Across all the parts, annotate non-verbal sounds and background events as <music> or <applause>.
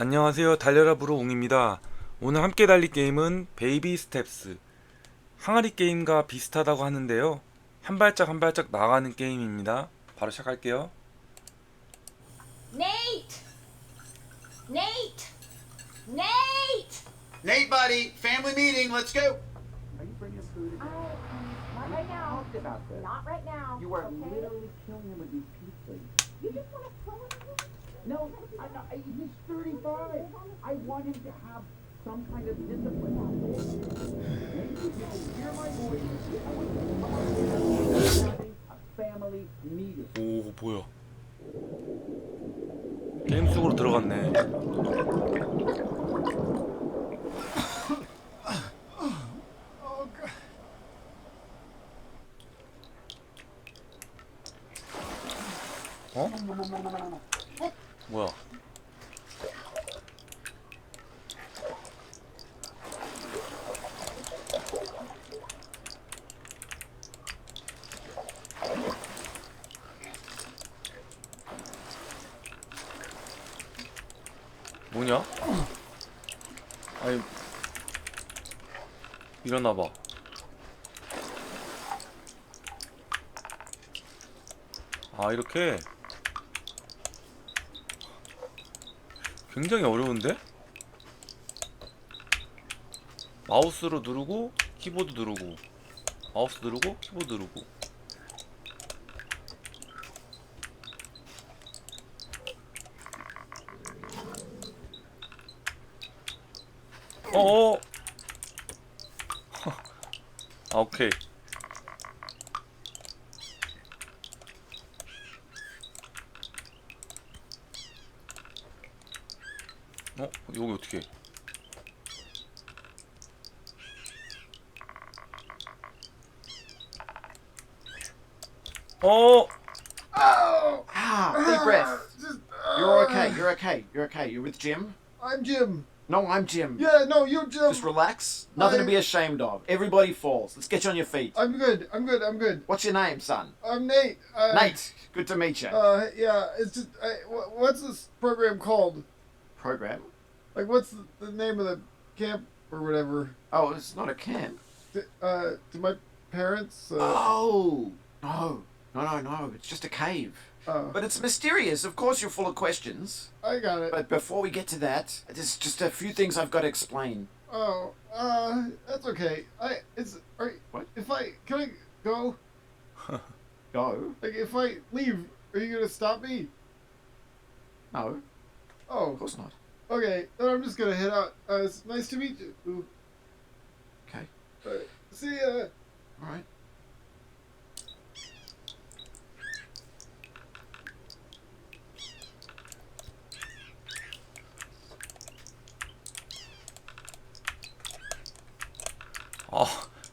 안녕하세요. 달려라 부로웅입니다. 오늘 함께 달릴 게임은 베이비 스텝스. 항아리 게임과 비슷하다고 하는데요. 한 발짝 한 발짝 나가는 게임입니다. 바로 시작할게요. Nate! Nate! Nate! Nate, buddy, family meeting. Let's go. Are you bringing food? I, not We right now. talked about this. Not right now. You are okay? literally killing him with these pizzas. You just want to throw it at him? No, I, he's 35. I want him to have some kind of discipline. Maybe can hear my voice. I want to come up here having a family meeting. 오, 뭐야? 게임 속으로 들어갔네. 어? 뭐야? 뭐냐? 아니 일어나봐 아 이렇게 굉장히 어려운데? 마우스로 누르고 키보드 누르고 마우스 누르고 키보드 누르고 어어 <laughs> 아 오케이 어? 여기 어떻게 해? 어? Ah, deep breath. Just, You're okay. You're okay. You're okay. You're with Jim. I'm Jim. No, I'm Jim. Yeah, no, you're Jim. Just relax. Nothing to be ashamed of. Everybody falls. Let's get you on your feet. I'm good. I'm good. I'm good. What's your name, son? I'm Nate. Uh, Nate. Good to meet you. Uh, yeah. It's just, I, wh- what's this program called? Program. Like, what's the, the name of the camp or whatever? Oh, it's not a camp. D- Uh, do my parents? Uh, Oh no, no, no, no. It's just a cave. Uh, But it's mysterious. Of course, you're full of questions. I got it. But before we get to that, there's just a few things I've got to explain. Oh, uh, that's okay. I, it's, are, What? If I, can I go? <laughs> Go? Like, if I leave, are you gonna stop me? No, Oh, of course not. okay. Then I'm just gonna head out. Uh, it's nice to meet you. Ooh. Okay. Uh, see ya. All right.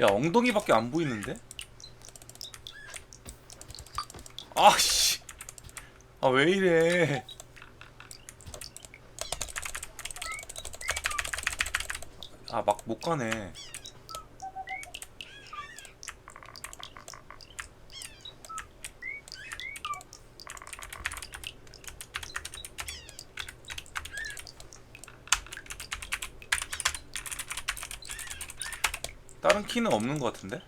야 엉덩이밖에 안 보이는데? 아씨, 아 왜 이래? 아 막 못 가네. 다른 키는 없는 것 같은데?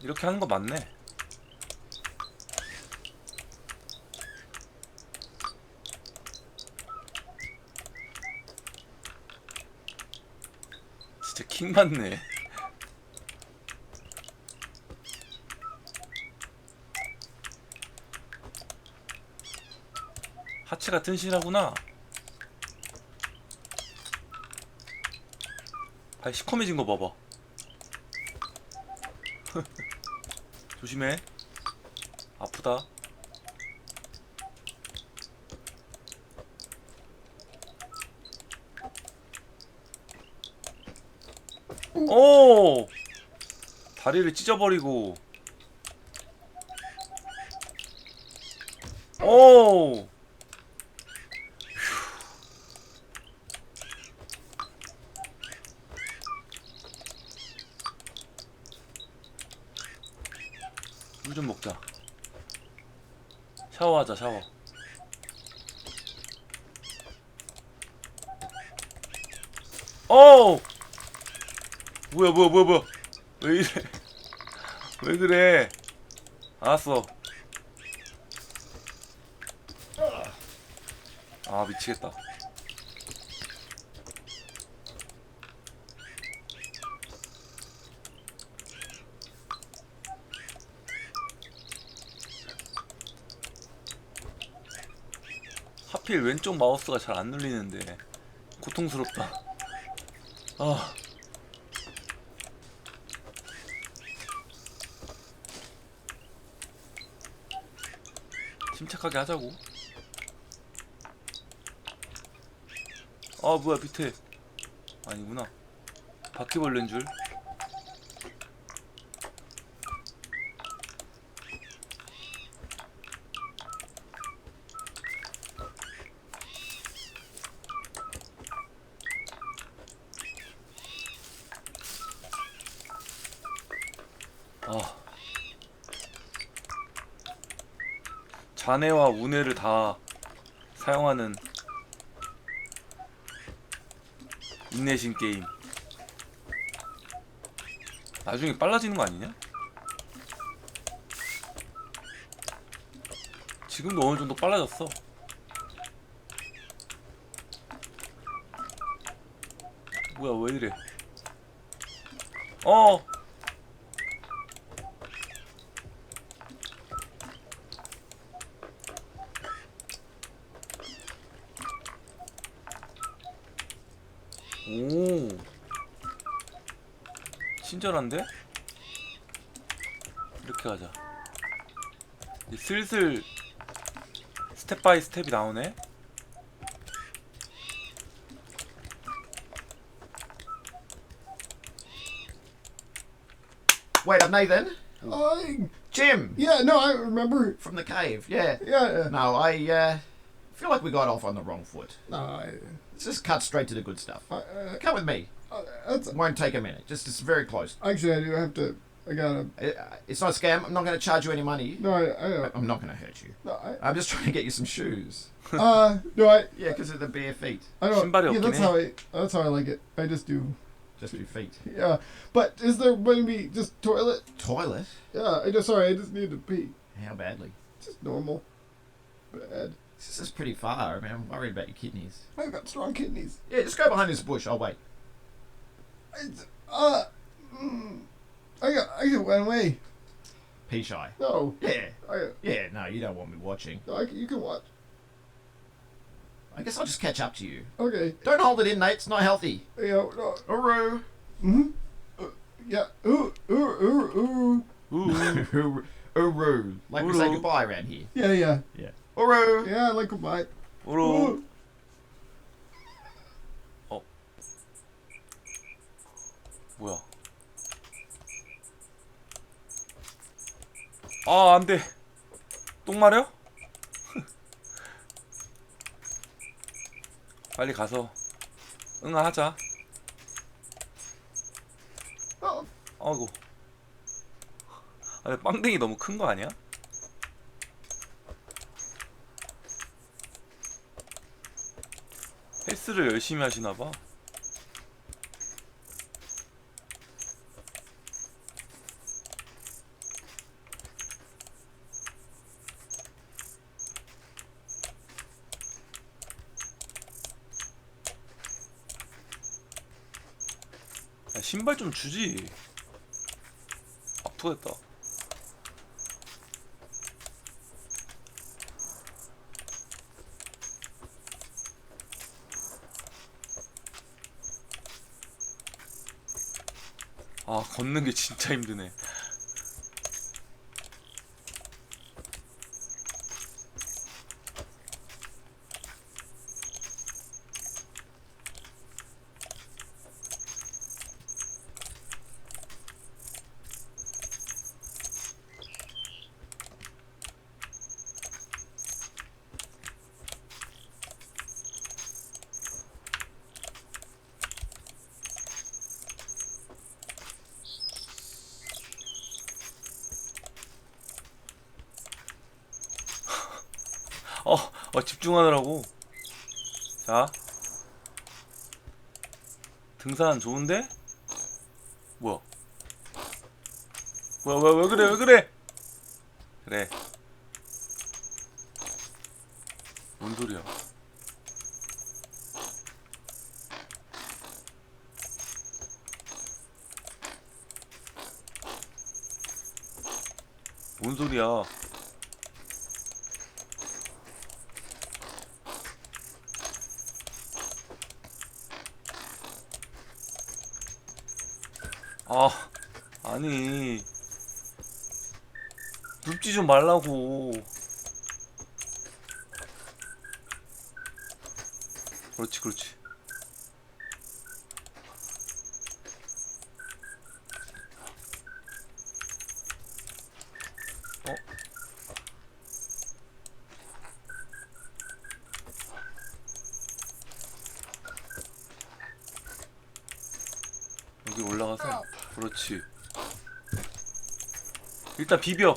이렇게 하는 거 맞네. 진짜 킹 맞네. <laughs> 하체가 튼실하구나. 발 시커매진 거 봐봐. <laughs> 조심해. 아프다. 오! 다리를 찢어버리고. 오! 물 좀 먹자. 샤워하자 샤워. 어 뭐야 뭐야 뭐야 뭐야. 왜 이래? <laughs> 왜 그래? 알았어. 아 미치겠다. 하필 왼쪽 마우스가 잘 안 눌리는데 고통스럽다. 아. 침착하게 하자고. 아 뭐야 밑에. 아니구나. 바퀴벌레인 줄 잔해와 운해를 다 사용하는 인내심 게임. 나중에 빨라지는 거 아니냐? 지금도 어느 정도 빨라졌어. 뭐야 왜 이래? 어. 친절한데? 이렇게 가자 이제 슬슬 스텝 바이 스텝이 나오네 Wait up, Nathan. I, Jim yeah, no, I remember. from the cave. Yeah. Yeah, No, I uh, feel like we got off on the wrong foot. no, I, Let's just cut straight to the good stuff. I, uh, Come with me. Oh, it won't take a minute. Just it's very close. Actually, I do have to. I gotta. It's not a scam. I'm not going to charge you any money. No, I. I uh, I'm not going to hurt you. No, I, am just trying to get you some shoes. <laughs> uh, no, I. Yeah, because of the bare feet. I don't. Yeah, that's how I. That's how I like it. I just do. Just do feet. Yeah, but is there maybe just toilet? Toilet. Yeah, I just sorry. I just need to pee. How badly? Just normal. Bad. This is pretty far. I mean, I'm worried about your kidneys. I've got strong kidneys. Yeah, just go behind this bush. I'll wait. It's, uh, mm, I got, I got one way. Pea shy. No. Yeah. I, Yeah, no, you don't want me watching. I, you can watch. I guess I'll just catch up to you. Okay. Don't hold it in, Nate. It's not healthy. Yeah. No. Uru. Mm-hmm. Uh, yeah. Ooh, ooh, ooh, ooh. Ooh. Ooh. <laughs> Ooh. Ooh. Like we say goodbye around here. Yeah, yeah. Yeah. Ooh. Yeah, like goodbye. Uru. Ooh. 아 안돼 똥 마려? <laughs> 빨리 가서 응하자 Oh. 아이고 아 빵댕이 너무 큰 거 아니야? 헬스를 열심히 하시나봐 야, 신발 좀 주지. 아프겠다. 아 걷는 게 진짜 힘드네 어, 어 집중하느라고 자 등산 좋은데? 뭐야? 뭐야 뭐야 왜 그래 왜 그래? 그래. 뭔 소리야? 뭔 소리야? 아, 아니. 눕지 좀 말라고. 그렇지, 그렇지. 어? 여기 올라가서 그렇지. 일단 비벼.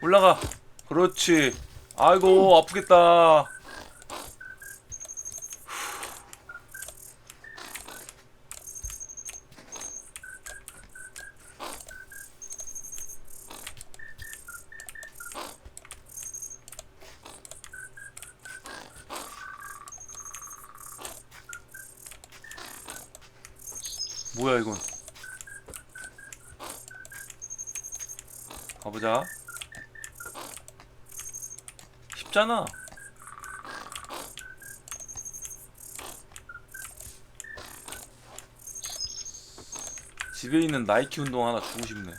올라가. 그렇지. 아이고 아프겠다. 뭐야 이건 가보자. 쉽잖아. 집에 있는 나이키 운동 하나 주고 싶네.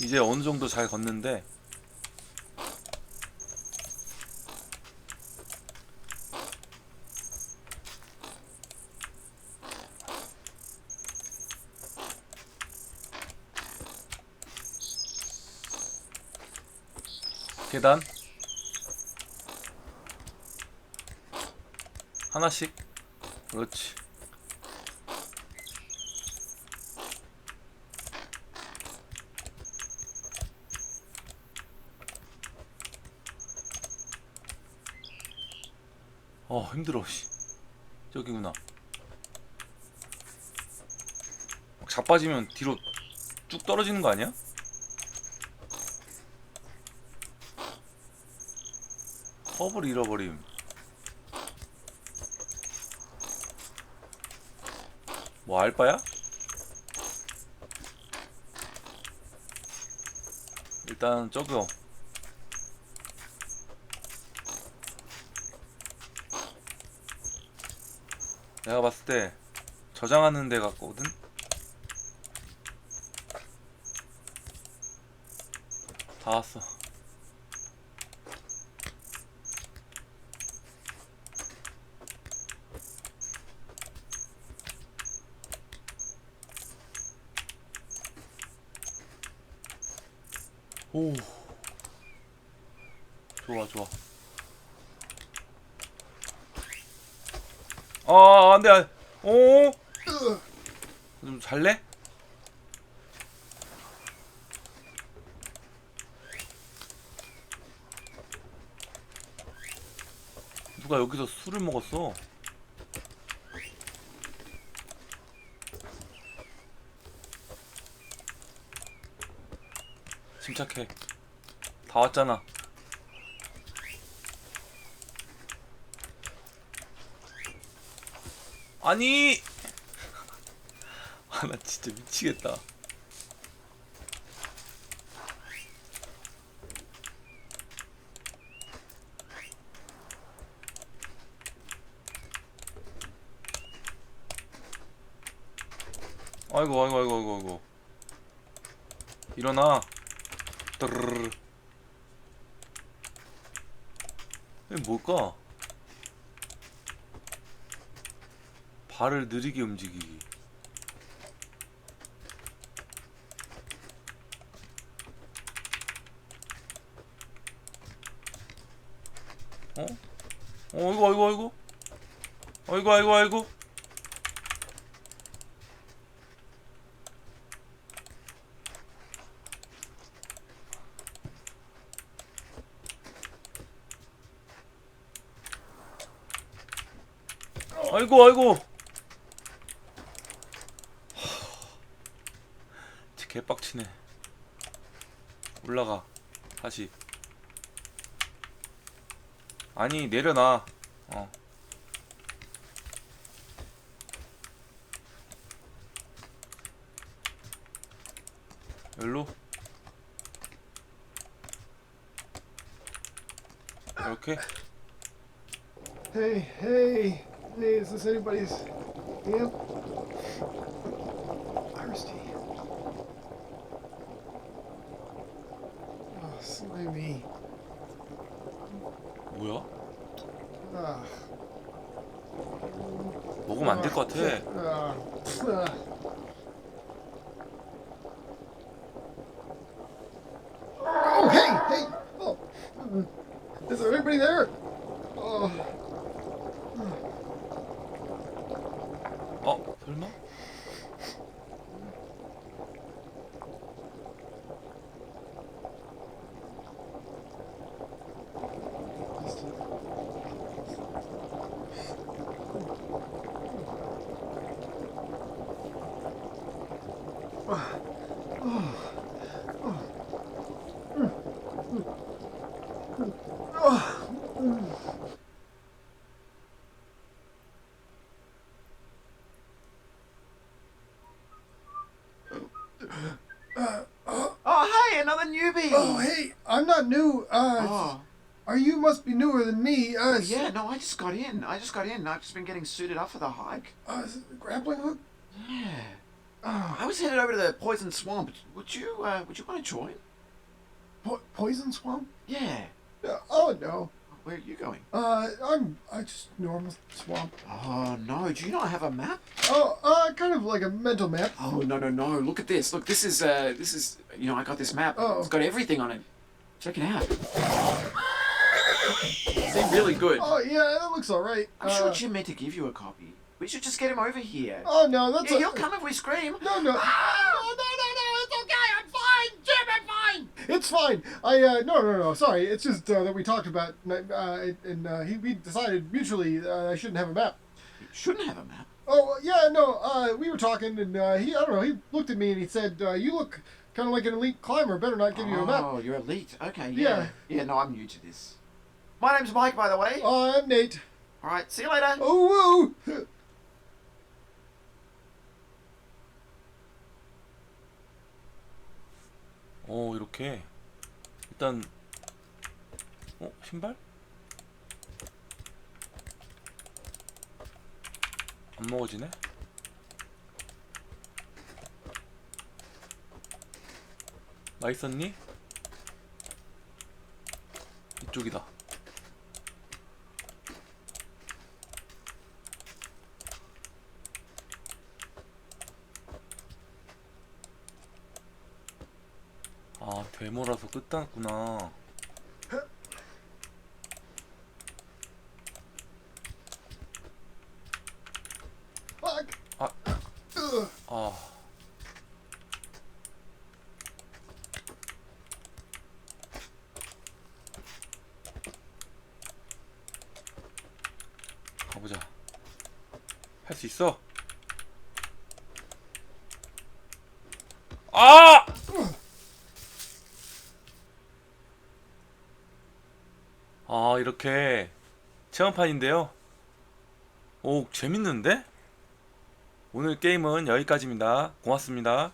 이제 어느 정도 잘 걷는데 계단. 하나씩. 그렇지. 어 힘들어 씨. 저기구나. 막 자빠지면 뒤로 쭉 떨어지는 거 아니야? 허브를 잃어버림 뭐 알바야? 일단 저거 내가 봤을 때 저장하는 데 같거든? 다 왔어 오 좋아 좋아 아 안 돼 안돼 어? 좀 잘래? 누가 여기서 술을 먹었어? 침착해. 다 왔잖아. 아니! <laughs> 아 나 진짜 미치겠다. 아이고 아이고 아이고 아이고 아이고. 일어나 이게 뭘까? 발을 느리게 움직이기 어? 어 이거 이거 이거 아이고 아이고 아이고 아이고 아이고. 개빡치네. 올라가. 다시. 아니 내려놔. 어. 열로. 이렇게. Hey, is this anybody's camp? Iris tea. Oh, slimy. 뭐야? Ah, 먹으면 안 될 것 같아 ah, ah. Oh, are you must be newer than me? Uh, yeah, no, I just got in. I just got in. I've just been getting suited up for the hike. Uh, is it grappling hook? Yeah. Oh, I was headed over to the Poison Swamp. Would you, uh, would you want to join? Po- poison swamp? Yeah. Uh, oh no. Where are you going? Uh, I'm I just normal swamp. Oh, no. Do you not have a map? Oh, uh, kind of like a mental map. Oh, no, no, no. Look at this. Look, this is, uh, this is, you know, I got this map. Oh. It's got everything on it. Check it out. See, really good. Oh yeah, that looks all right. I'm sure Uh, Jim meant to give you a copy. We should just get him over here. Oh no, that's yeah, a, he'll come if we scream. No, no. Oh, no, no, no. It's okay. I'm fine. Jim, I'm fine. It's fine. I uh, no, no, no. Sorry. It's just uh, that we talked about, uh, and uh, he we decided mutually uh, I shouldn't have a map. You shouldn't have a map. Oh yeah, no. Uh, we were talking, and uh, he I don't know. He looked at me and he said, uh, "You look kind of like an elite climber. Better not give you a map." Oh, you're elite. Okay, Yeah. yeah. Yeah, no, I'm new to this. My name's Mike, by the way. Oh, I'm Nate. All right, see you later. Oh woo. 어 이렇게 일단 어 신발? 안 먹어지네? 맛있었니? 이쪽이다 아 데모라서 끝났구나. 아. 아 있어 아! 아 이렇게 체험판인데요. 오 재밌는데? 오늘 게임은 여기까지입니다. 고맙습니다